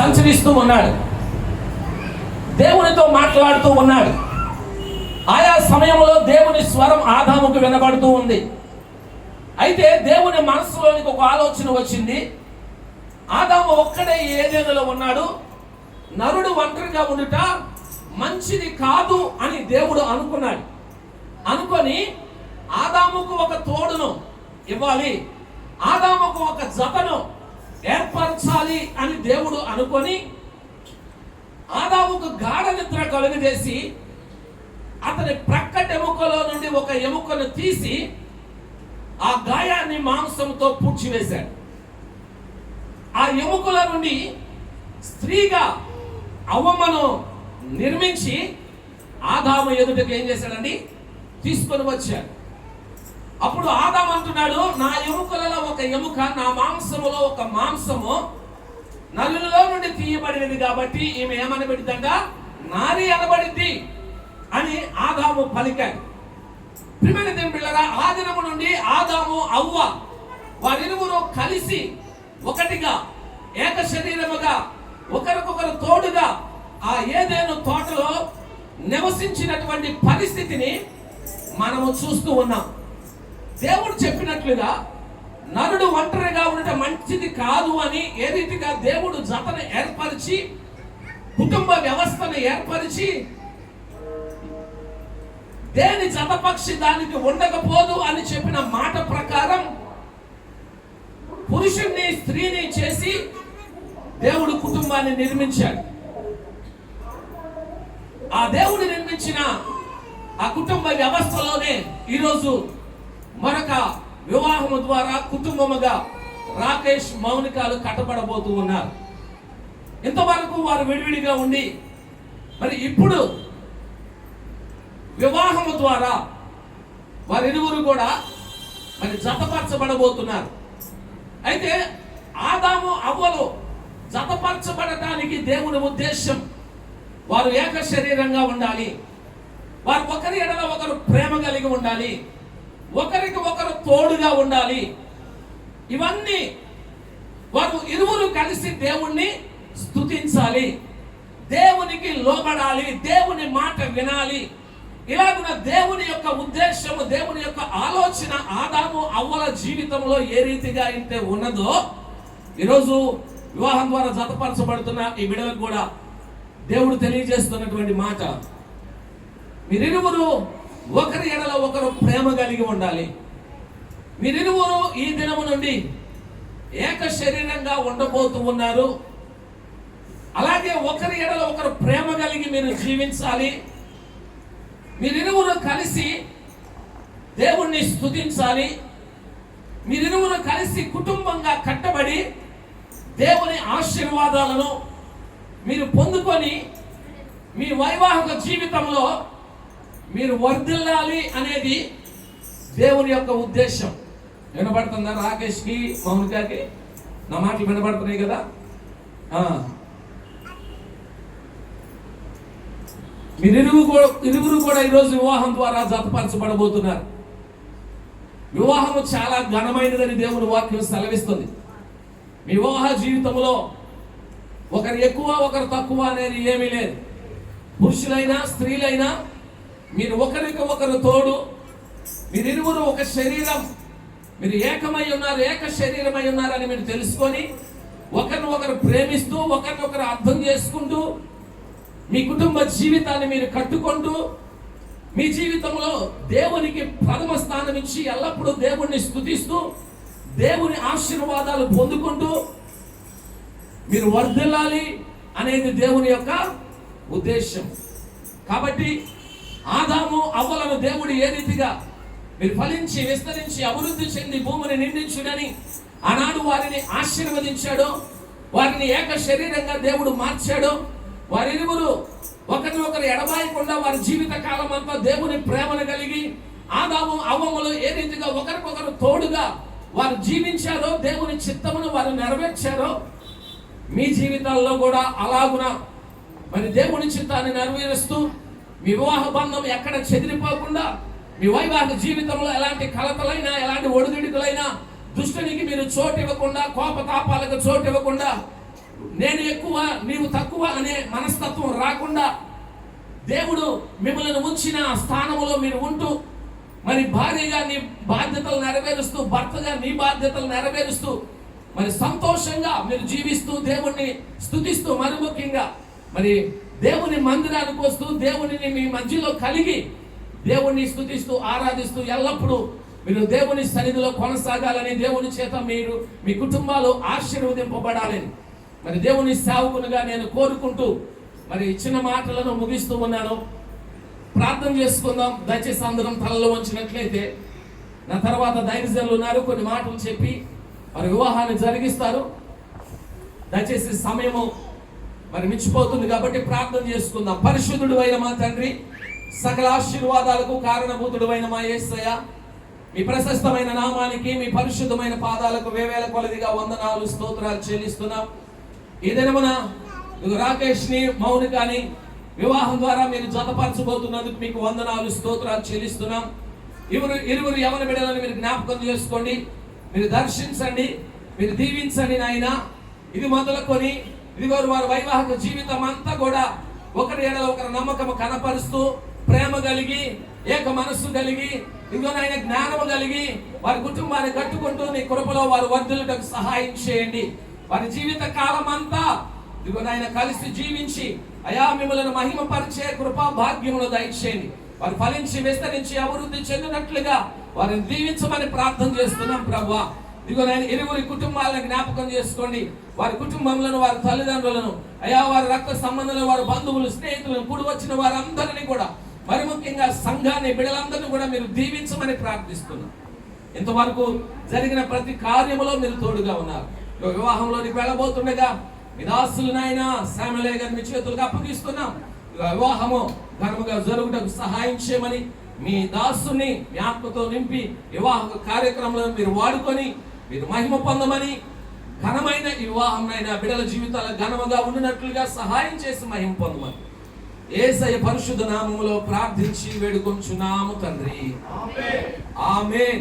సంచరిస్తూ ఉన్నాడు. దేవునితో మాట్లాడుతూ ఉన్నాడు. ఆయా సమయంలో దేవుని స్వరం ఆదాముకు వినబడుతూ ఉంది. అయితే దేవుని మనసులోనికి ఒక ఆలోచన వచ్చింది. ఆదాము ఒక్కడే ఏదేనలో ఉన్నాడు? నరుడు ఒంటరిగా ఉండుట మంచిది కాదు అని దేవుడు అనుకున్నాడు. అనుకొని ఆదాముకు ఒక తోడును ఇవ్వాలి. ఆదాముకు ఒక జత ఏర్పరచాలి అని దేవుడు అనుకొని ఆదాముకు గాఢ నిద్ర కలుగజేసి అతని ప్రక్కటి ఎముకలో నుండి ఒక ఎముకను తీసి ఆ గాయాన్ని మాంసంతో పూడ్చివేశాడు. ఆ ఎముకల నుండి స్త్రీగా అవ్వమ్మను నిర్మించి ఆదాము ఎదుటకు ఏం చేశాడండి? తీసుకొని వచ్చాడు. అప్పుడు ఆదాం అంటున్నాడు నా ఎముకల ఒక ఎముక నా మాంసములో ఒక మాంసము నలులలో నుండి తీయబడినది కాబట్టి ఈమె ఏమనబడిద్దంట? నారి అనబడింది అని ఆదాము పలికాడు. ప్రిమిన పిల్లరా ఆ దినము నుండి ఆదాము అవ్వ వారిరువురు కలిసి ఒకటిగా ఏక శరీరముగా ఒకరికొకరు తోడుగా ఆ ఏదేను తోటలో నివసించినటువంటి పరిస్థితిని మనము చూస్తూ ఉన్నాం. దేవుడు చెప్పినట్లుగా నరుడు ఒంటరిగా ఉండటం మంచిది కాదు అని ఏ రీతిగా దేవుడు జతను ఏర్పరిచి కుటుంబ వ్యవస్థను ఏర్పరిచి దేని జతపక్షి దానికి ఉండకపోదు అని చెప్పిన మాట ప్రకారం పురుషుణ్ణి స్త్రీని చేసి దేవుడు కుటుంబాన్ని నిర్మించాడు. ఆ దేవుడు నిర్మించిన ఆ కుటుంబ వ్యవస్థలోనే ఈరోజు మరొక వివాహము ద్వారా కుటుంబముగా రాకేష్ మౌనికాలు కట్టబడబోతూ ఉన్నారు. ఇంతవరకు వారు విడివిడిగా ఉండి మరి ఇప్పుడు వివాహము ద్వారా వారిరువురు కూడా మరి జతపరచబడబోతున్నారు. అయితే ఆదాము అవ్వలు జతపరచబడటానికి దేవుని ఉద్దేశం వారు ఏక శరీరంగా ఉండాలి. వారు ఒకరి ఎడల ఒకరు ప్రేమ కలిగి ఉండాలి. ఒకరికి ఒకరు తోడుగా ఉండాలి. ఇవన్నీ వారు ఇరువురు కలిసి దేవుణ్ణి స్తుతించాలి. దేవునికి లోబడాలి దేవుని మాట వినాలి. ఇలాగున దేవుని యొక్క ఉద్దేశము దేవుని యొక్క ఆలోచన ఆదాము అవ్వల జీవితంలో ఏ రీతిగా అయితే ఉన్నదో ఈరోజు వివాహం ద్వారా జతపరచబడుతున్న ఈ బిడలకు కూడా దేవుడు తెలియజేస్తున్నటువంటి మాట. మీరిరువురు ఒకరి ఎడల ఒకరు ప్రేమ కలిగి ఉండాలి. మీరిరువురు ఈ దినము నుండి ఏక శరీరంగా ఉండబోతూ ఉన్నారు. అలాగే ఒకరి ఎడల ఒకరు ప్రేమ కలిగి మీరు జీవించాలి. మీరిరువురు కలిసి దేవుణ్ణి స్తుతించాలి. మీరిరువురు కలిసి కుటుంబంగా కట్టబడి దేవుని ఆశీర్వాదాలను మీరు పొందుకొని మీ వైవాహిక జీవితంలో మీరు వర్దిల్లాలి అనేది దేవుని యొక్క ఉద్దేశం. వినపడుతుందా రాకేష్కి మౌనికాకి? నా మాటలు వినపడుతున్నాయి కదా? ఆ. కూడా ఇరువురు కూడా ఈరోజు వివాహం ద్వారా జతపరచబడబోతున్నారు. వివాహము చాలా ఘనమైనదని దేవుని వాక్యం సెలవిస్తుంది. మీ వివాహ జీవితంలో ఒకరు ఎక్కువ ఒకరు తక్కువ అనేది ఏమీ లేదు. పురుషులైనా స్త్రీలైనా మీరు ఒకరికి ఒకరు తోడు మీరిరువురు ఒక శరీరం మీరు ఏకమై ఉన్నారు ఏక శరీరమై ఉన్నారని మీరు తెలుసుకొని ఒకరిని ఒకరు ప్రేమిస్తూ ఒకరిని ఒకరు అర్థం చేసుకుంటూ మీ కుటుంబ జీవితాన్ని మీరు కట్టుకుంటూ మీ జీవితంలో దేవునికి ప్రథమ స్థానం ఇచ్చి ఎల్లప్పుడూ దేవుణ్ణి స్థుతిస్తూ దేవుని ఆశీర్వాదాలు పొందుకుంటూ మీరు వర్ధిల్లాలి అనేది దేవుని యొక్క ఉద్దేశం. కాబట్టి ఆదాము అవ్వలను దేవుడు ఏ రీతిగా మీరు ఫలించి విస్తరించి అభివృద్ధి చెంది భూమిని నిండించుడని ఆనాడు వారిని ఆశీర్వదించాడు వారిని ఏక శరీరంగా దేవుడు మార్చాడు వారిరువురు ఒకరిని ఒకరు ఎడబాయకుండా వారి జీవిత కాలం అంతా దేవుని ప్రేమను కలిగి ఆదాము అవ్వములు ఏ రీతిగా ఒకరికొకరు తోడుగా వారు జీవించారో దేవుని చిత్తమును వారు నెరవేర్చారో మీ జీవితాల్లో కూడా అలాగున? మరి దేవుని చిత్తాన్ని నెరవేరుస్తూ వివాహ బంధం ఎక్కడ చెదిరిపోకుండా మీ వైవాహిక జీవితంలో ఎలాంటి కలతలైనా ఎలాంటి ఒడిదుడుకులైనా దుష్టునికి మీరు చోటు ఇవ్వకుండా కోపతాపాలకు చోటు ఇవ్వకుండా నేను ఎక్కువ నీవు తక్కువ అనే మనస్తత్వం రాకుండా దేవుడు మిమ్మల్ని ఉంచిన ఆ స్థానంలో మీరు ఉంటూ మరి భార్యగా నీ బాధ్యతలు నెరవేరుస్తూ భర్తగా నీ బాధ్యతలు నెరవేరుస్తూ మరి సంతోషంగా మీరు జీవిస్తూ దేవుణ్ణి స్థుతిస్తూ మరి ముఖ్యంగా మరి దేవుని మందిరానికి వస్తూ దేవునిని మీ మధ్యలో కలిగి దేవుణ్ణి స్తుతిస్తూ ఆరాధిస్తూ ఎల్లప్పుడూ మీరు దేవుని సన్నిధిలో కొనసాగాలని దేవుని చేత మీరు మీ కుటుంబాలు ఆశీర్వదింపబడాలని. మరి దేవుని సేవకునిగా నేను కోరుకుంటూ మరి ఇచ్చిన మాటలను ముగిస్తూ ఉన్నాను. ప్రార్థన చేసుకుందాం. దయచేసి అందరం తలలో ఉంచినట్లయితే నా తర్వాత దైవజనులు ఉన్నారు కొన్ని మాటలు చెప్పి మరి వివాహాన్ని జరిగిస్తారు. దయచేసి సమయము మరి మించిపోతుంది కాబట్టి ప్రార్థన చేసుకుందాం. పరిశుద్ధుడు అయిన మా తండ్రి సకల ఆశీర్వాదాలకు కారణభూతుడు అయిన మా యేసయ్య మీ ప్రశస్తమైన నామానికి మీ పరిశుద్ధమైన పాదాలకు వేవేల కొలదిగా వందనాలు స్తోత్రాలు చెల్లిస్తున్నాం. ఈ దినమున రాకేష్ని మౌనికాని వివాహం ద్వారా మీరు జతపరచబోతున్నందుకు మీకు వందనాలు స్తోత్రాలు చెల్లిస్తున్నాం. ఇరువురు ఇరువురు ఎవరి బిడ్డలను మీరు జ్ఞాపకం చేసుకోండి. మీరు దర్శించండి. మీరు దీవించండి నాయన. ఇది మొదలుకొని ఇదిగో వారి వైవాహిక జీవితం అంతా కూడా ఒకరి ఏడలో ఒకరి నమ్మకం కనపరుస్తూ ప్రేమ కలిగి ఏక మనస్సు కలిగి ఇదిగో నాయన జ్ఞానము కలిగి వారి కుటుంబాన్ని కట్టుకుంటూ నీ కృపలో వారు వర్ధులకు సహాయం చేయండి. వారి జీవిత కాలం అంతా ఇదిగో నాయన కలిసి జీవించి అయా మిమ్మల్ని మహిమపరిచే కృపా భాగ్యములు దయచేయండి. వారు ఫలించి విస్తరించి అభివృద్ధి చెందినట్లుగా వారిని దీవించమని ప్రార్థన చేస్తున్నాం ప్రభా ఇదిగో నేను ఇరువురి కుటుంబాలను జ్ఞాపకం చేసుకోండి. వారి కుటుంబంలో వారి తల్లిదండ్రులను అయా వారి రక్త సంబంధులను వారి బంధువులు స్నేహితులను కూడి వచ్చిన వారందరినీ కూడా మరి ముఖ్యంగా సంఘాన్ని బిడలందరినీ కూడా మీరు దీవించమని ప్రార్థిస్తున్నాం. ఇంతవరకు జరిగిన ప్రతి కార్యములో మీరు తోడుగా ఉన్నారు. వివాహంలోనికి వెళ్ళబోతుండగా మీ దాసులు నాయన శ్యామలే గారిని మీ చేతులకు అప్పగిస్తున్నాం. వివాహము ఘనముగా జరుగుటకు సహాయం చేయమని మీ దాసుని మీ ఆత్మతో నింపి వివాహ కార్యక్రమంలో మీరు వాడుకొని మీరు మహిమ పొందమని ఘనమైన ఈ వివాహం అయిన బిడల జీవితాల ఘనముగా ఉండినట్లుగా సహాయం చేసి మహిమ పొందమని. ఏసయ పరిశుద్ధ నామములో ప్రార్థించి వేడుకొంచున్నాము తండ్రి. ఆమె